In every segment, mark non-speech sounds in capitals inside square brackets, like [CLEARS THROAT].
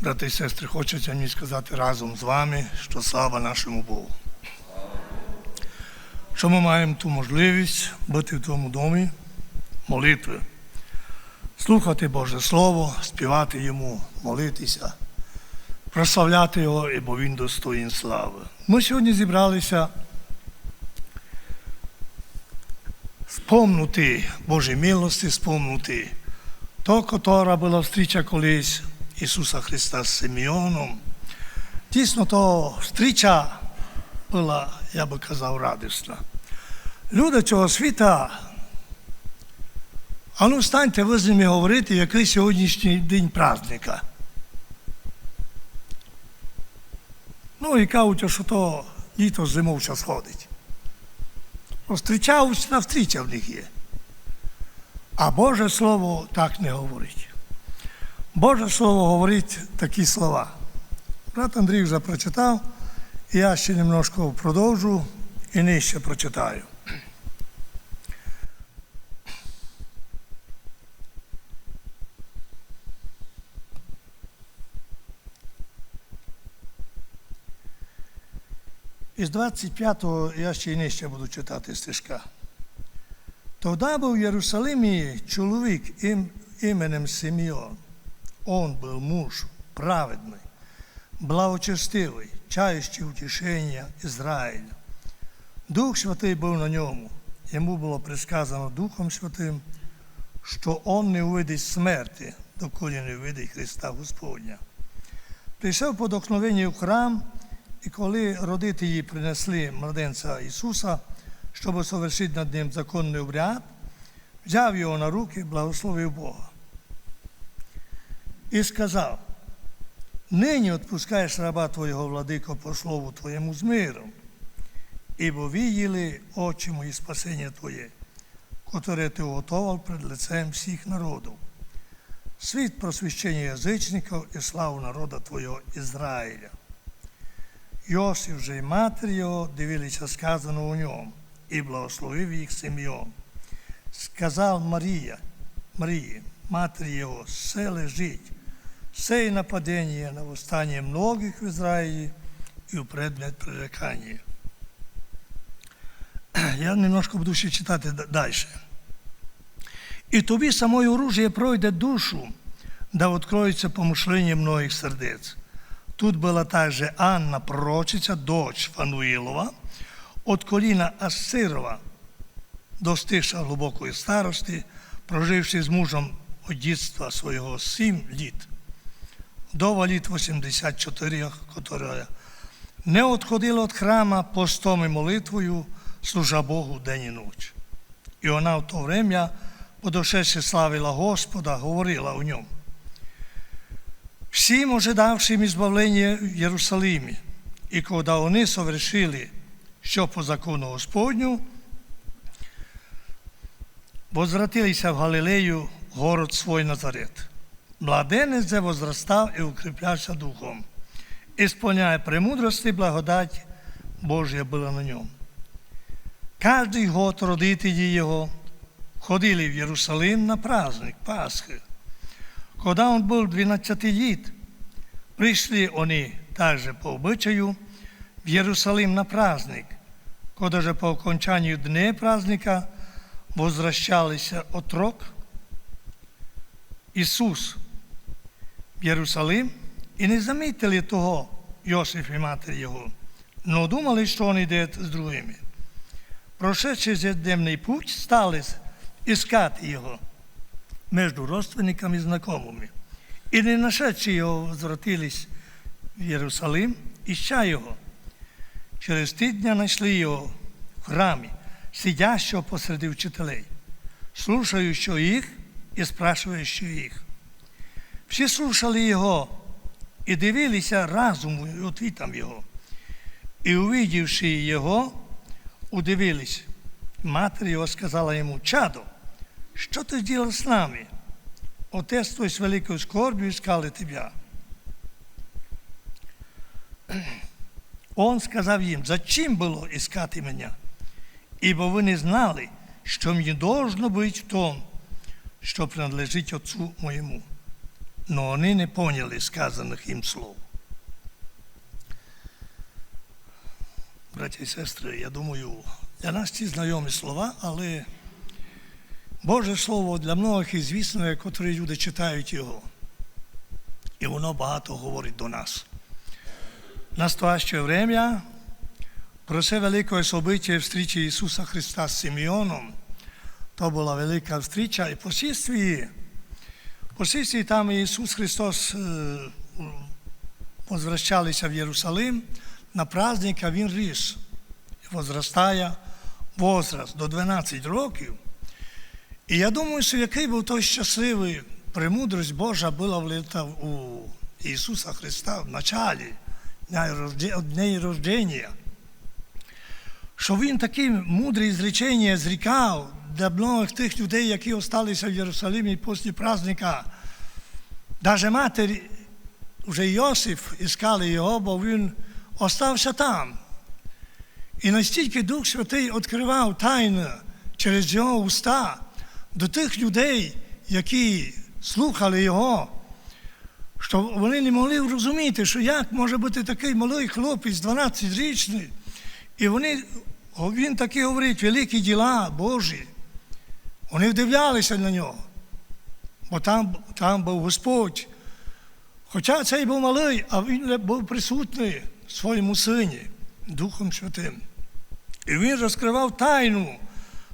Брати і сестри, хочеться мені сказати разом з вами, що слава нашому Богу. Що ми маємо ту можливість бути в тому домі, молитви, слухати Боже Слово, співати Йому, молитися, прославляти Його, бо Він достоїн слави. Ми сьогодні зібралися спомнути Божі милості, спомнути то, котра була встріча колись Ісуса Христа з Симеоном. Дійсно, то встріча була, я би казав, радісна. Люди цього світа, а ну станьте ви з ними говорити, який сьогоднішній день праздника. Ну і кажуть, що то літо зимов час ходить. Зустрічаюсь на встріча в них є. А Боже Слово так не говорить. Боже Слово говорить такі слова. Брат Андрій вже прочитав, я ще немножко продовжу і нижче прочитаю. Із 25-го я ще й нижче буду читати стишка. Тогда був в Єрусалимі чоловік ім, іменем Симеон. Он був муж праведний, благочестивий, чаючий утішення Ізраїля. Дух Святий був на ньому. Йому було присказано Духом Святим, що он не увидить смерті, доколи не увидить Христа Господня. Прийшов по дохновенню в храм, і коли родителі принесли младенця Ісуса, щоб совершити над ним законний обряд, взяв його на руки, благословив Бога. І сказав, нині відпускаєш раба Твого владико по слову Твоєму з миром, ібо виділи очі мої спасення Твоє, которое Ти готовив пред лицем всіх народів. Світ просвіщення язичників і славу народа Твого Ізраїля. Йосиф же і матір його дивилися сказано у ньому, і благословив їх Симеон. Сказав Марія, Марії, матері його, все лежить, все і нападение на восстание многих в Израиле и предмет пререкания. [CLEARS THROAT] Я немножко буду ще читати далі. І тобі самое оружие пройде душу, да откроется помышление многих сердец. Тут была также Анна, пророчиця, дочь Фануилова, от коліна Ассирова, достигша глибокої старості, проживши з мужем від дітства свого сім літ, до літ 84, яка не відходила від храма постом і молитвою, служа Богу день і ніч. І вона в то время, подошедши славила Господа, говорила у ньому. Всім ожидавшим избавлення в Єрусалимі, і коли вони совершили, що по закону Господню, возвратилися в Галилею, город свой Назарет. Младенець же возрастав і укріплявся духом, ісполняє премудрості благодать Божия була на ньому. Кожний год родителі його ходили в Єрусалим на праздник Пасхи. Когда он был 12 лет, пришли они также по обычаю в Иерусалим на праздник. Когда же по окончанию дня праздника возвращались отрок, Ісус в Єрусалим і не замітили того Йосиф і матері його, но думали, що він йде з другими. Прошедши земний путь, стали іскати його между родственниками и знакомыми. И не нашедшие его возвратились в Иерусалим, ища его. Через три дня нашли его в храмі, сидящего посреди вчителей, слушающего их и спрашивающего их. Всі слушали його і дивилися разом і отвітам його. І увидівши його, удивились. Матір його сказала йому, чадо, що ти зробив з нами? Отець твой з великою скорбью искали тебя. Он сказав їм, зачем було искати мене? Ибо ви не знали, що мені должно бути в том, що принадлежить Отцу моєму. но они не поняли сказаних їм слов. Браті і сестри, я думаю, для нас ці знайомі слова, але Боже Слово для многих і звісно, котрі люди читають його. І воно багато говорить до нас. Настояще время про це велике событие встречи Ісуса Христа з Симеоном, то була велика встреча, і по слідстві, по слідстві там Ісус Христос е, возвращалися в Єрусалим на праздник, а Він ріс. Возростає возраст до 12 років. І я думаю, що який був той щасливий, премудрость Божа була влита у Ісуса Христа в началі дня рождення. Що Він такі мудрі зречення зрікав для многих тих людей, які залишилися в Єрусалимі після праздника. Навіть матері, вже Йосиф іскали його, бо він остався там. І настільки Дух Святий відкривав тайну через його уста до тих людей, які слухали його, що вони не могли розуміти, що як може бути такий малий хлопець, 12-річний, і вони, він таки говорить, великі діла Божі. Вони вдивлялися на нього, бо там, там був Господь. Хоча цей був малий, а він був присутній своєму сині, Духом Святим. І він розкривав тайну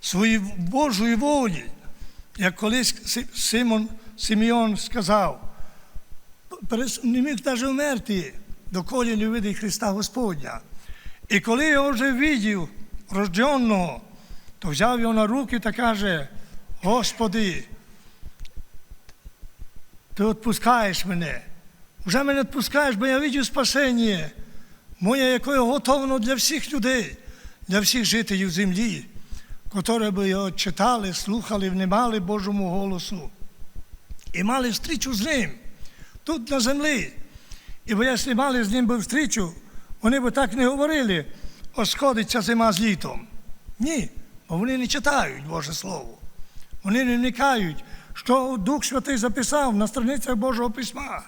своєї Божої волі, як колись Симон Симеон сказав, не міг навіть вмерти, доколі не видить Христа Господня. І коли його вже видів, рожденного, то взяв його на руки та каже, Господи, ти відпускаєш мене. Вже мене відпускаєш, бо я бачу спасення, моє, яке готовано для всіх людей, для всіх жителів землі, які би його читали, слухали, внимали Божому голосу і мали встрічу з ним тут на землі. І бо якщо мали з ним би встрічу, вони б так не говорили, осходиться зима з літом. Ні, бо вони не читають Боже Слово. Вони не вникають, що Дух Святий записав на страницях Божого Письма.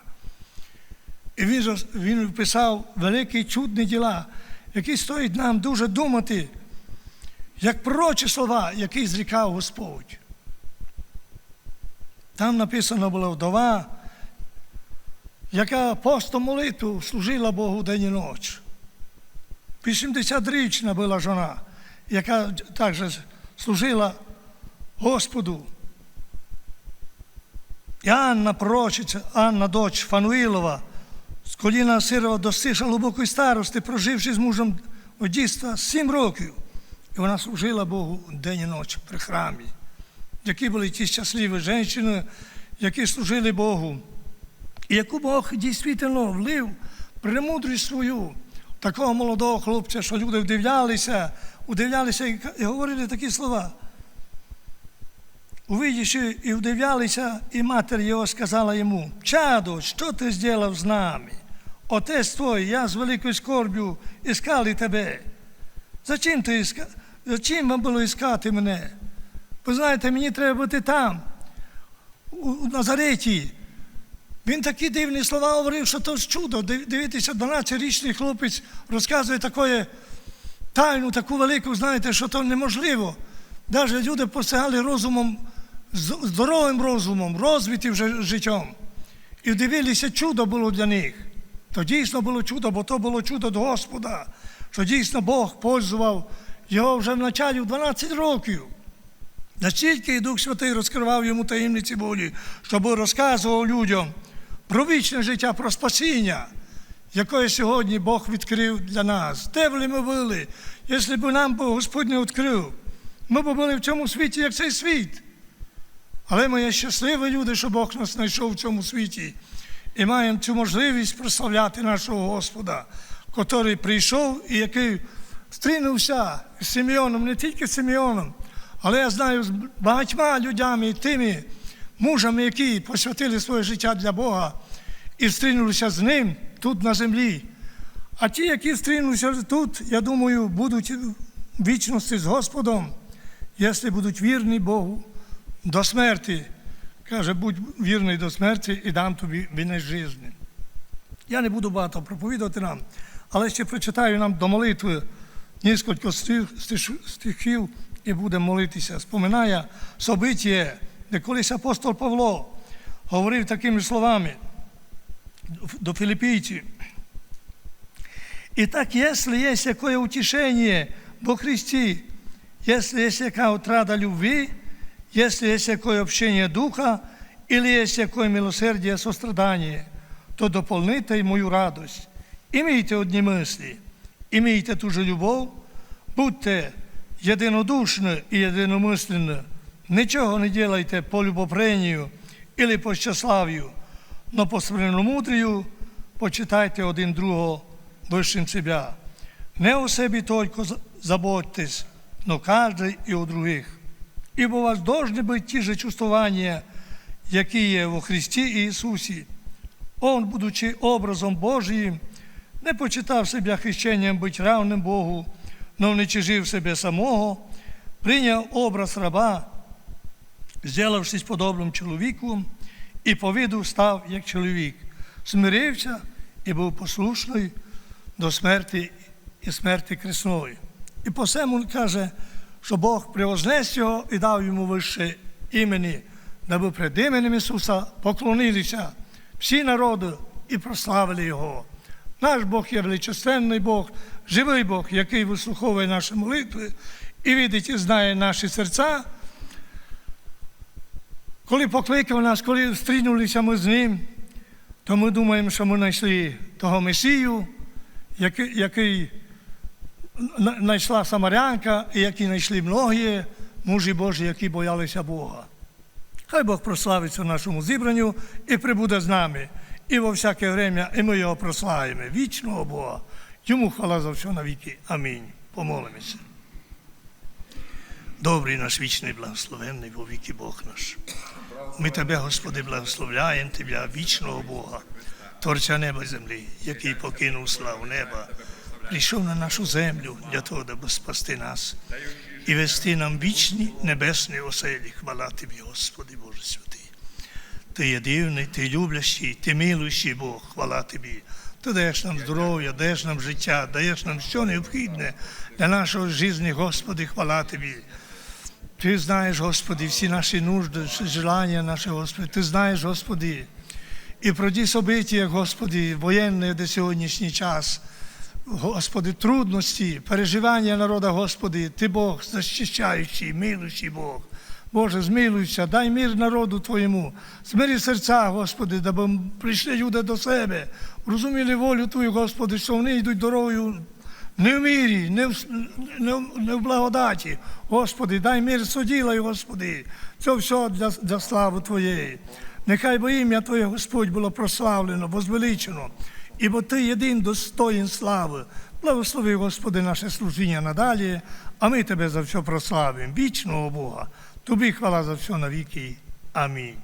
І він він вписав великі чудні діла, які стоїть нам дуже думати, як пророчі слова, які зрікав Господь. Там написано була вдова, яка постом молитву служила Богу день і ніч. 80-річна була жона, яка також служила Господу. І Анна пророчиця, Анна, дочь Фануїлова, з коліна Сирова достигла глибокої старости, проживши з мужем дійства 7 років. І вона служила Богу день і ніч при храмі. Які були ті щасливі жінки, які служили Богу. І яку Бог дійсно влив премудрість свою такого молодого хлопця, що люди вдивлялися, удивлялися і говорили такі слова. Увидівши і вдивлялися, і матір його сказала йому, чадо, що ти зробив з нами? Отець твій, я з великою скорбю іскали тебе. Зачем ти іска... Зачем вам було іскати мене? Ви знаєте, мені треба бути там, у Назареті. Він такі дивні слова говорив, що то чудо. Дивіться, 12-річний хлопець розказує таке тайну, таку велику, знаєте, що то неможливо. Навіть люди посягали розумом, здоровим розумом, розвиті вже життям. І дивилися, чудо було для них. То дійсно було чудо, бо то було чудо до Господа, що дійсно Бог пользував його вже в началі в 12 років. Настільки і Дух Святий розкривав йому таємниці болі, щоб розказував людям про вічне життя, про спасіння, яке сьогодні Бог відкрив для нас. Де б ми були, якщо б нам Господь не відкрив, ми б були в цьому світі, як цей світ. Але ми є щасливі люди, що Бог нас знайшов в цьому світі. І маємо цю можливість прославляти нашого Господа, який прийшов і який стрінувся з Симеоном, не тільки з але я знаю з багатьма людьми, тими мужами, які посвятили своє життя для Бога і стрінулися з ним тут на землі. А ті, які стрінулися тут, я думаю, будуть в вічності з Господом, якщо будуть вірні Богу до смерті, каже, будь вірний до смерті і дам тобі вінець житті. Я не буду багато проповідати нам, але ще прочитаю нам до молитви кілька стихів і будемо молитися. Споминає собиття, де колись апостол Павло говорив такими словами до филиппийцев. Итак, если есть какое утешение во Христе, если есть какая утрата любви, если есть какое общение Духа, или есть какое милосердие, сострадание, то дополните мою радость. Имейте одни мысли, имейте ту же любовь, будьте единодушны и единомысленны, ничего не делайте по любопрению или по тщеславию, но по свиномудрию почитайте один другого вищим себя. Не о себе только заботьтесь, но каждый и о других. Ибо у вас должны быть те же чувствования, які во Христі Ісусі. Он, будучи образом Божиим, не почитав себе хрещенням бути равним Богу, но вничижив себе самого, прийняв образ раба, зробившись подобним чоловіку, і по виду став як чоловік, смирився і був послушний до смерті і смерті кресної. І по всьому каже, що Бог превознес його і дав йому вище імені, даби перед іменем Ісуса поклонилися всі народи і прославили Його. Наш Бог є величественний Бог, живий Бог, який вислуховує наші молитви і видить і знає наші серця. Коли покликав нас, коли зустрінулися ми з ним, то ми думаємо, що ми знайшли того Месію, який знайшла Самарянка, і які знайшли многі мужі Божі, які боялися Бога. Хай Бог прославиться в нашому зібранню і прибуде з нами. І во всяке время, і ми його прославимо. Вічного Бога. Йому хвала за все навіки. Амінь. Помолимося. Добрий наш вічний благословенний во віки Бог наш. Ми Тебе, Господи, благословляємо Тебе, вічного Бога, Творця неба і землі, який покинув славу неба, прийшов на нашу землю для того, аби спасти нас і вести нам вічні небесні оселі. Хвала Тобі, Господи Боже святий. Ти є дивний, ти люблящий, ти милуючий Бог, хвала Тобі. Ти даєш нам здоров'я, даєш нам життя, даєш нам все необхідне для нашого життя, Господи, хвала Тобі. Ти знаєш, Господи, всі наші нужди, желання наші, Господи, Ти знаєш, Господи, і про ті собиття, Господи, воєнні де сьогоднішній час, Господи, трудності, переживання народа, Господи, Ти Бог, захищаючий, милуючий Бог. Боже, змилуйся, дай мир народу Твоєму, змири серця, Господи, даби прийшли люди до себе, розуміли волю Твою, Господи, що вони йдуть дорогою не в мірі, не в, не, не в благодаті. Господи, дай мир суділай, Господи. Це все для, для слави Твоєї. Нехай би ім'я Твоє, Господь, було прославлено, возвеличено, ібо Ти єдин достоїн слави. Благослови, Господи, наше служіння надалі, а ми Тебе за все прославимо. Вічного Бога. Тобі хвала за все навіки. Амінь.